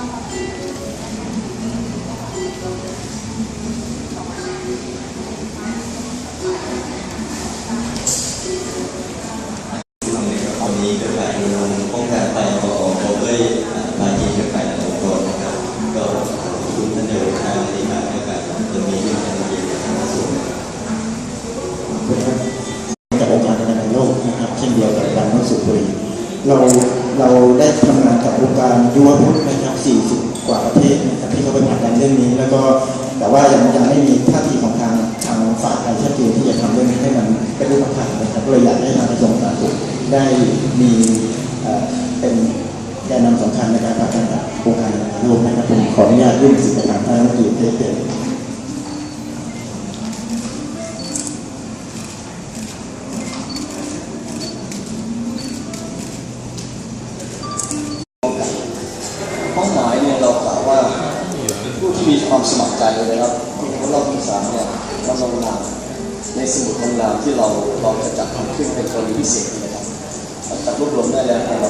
วันนี้เครือข่ายรณรงต้องกันไตปอพบด้วยภาคีเครือข่ายหลายองค์กรนะครับก็คุณท่านนายกท่านที่มาให้โอกาสตรงนี้ที่มาเรียนทางสูงกับองค์การอนามัยโลกนะครับเช่นเดียวกับรน้ำสูบบุหรี่เราเราได้ทำงานกับองค์การยุวพุทธ เรื่องนี้ แล้วก็แต่ว่ายังยังไม่มีท่าทีของทางทางฝ่ายไทยชัดเจนที่จะทำเรื่องนี้ให้มันเป็นรูปธรรมนะครับก็เลยอยากให้ทางกระทรวงสาธารณสุขได้มีเป็นแกนนำสำคัญในการผลักดันกับองการอนามัยโลกนะครับผมขออนุญาตยื่นสิทธิทางท่านรัฐมนตรีเทศเนเป้าหมายเนี่ยเรากล่าวว่า มีความสมัครใจเลยนะครับที่เราที่สามเนี่ยมาลงนามในสมุดลงนามที่เราเราจะจัดทำขึ้นเป็นกรณีพิเศษนะครับจัดรวบรวมได้แล้วเนี่ยเรา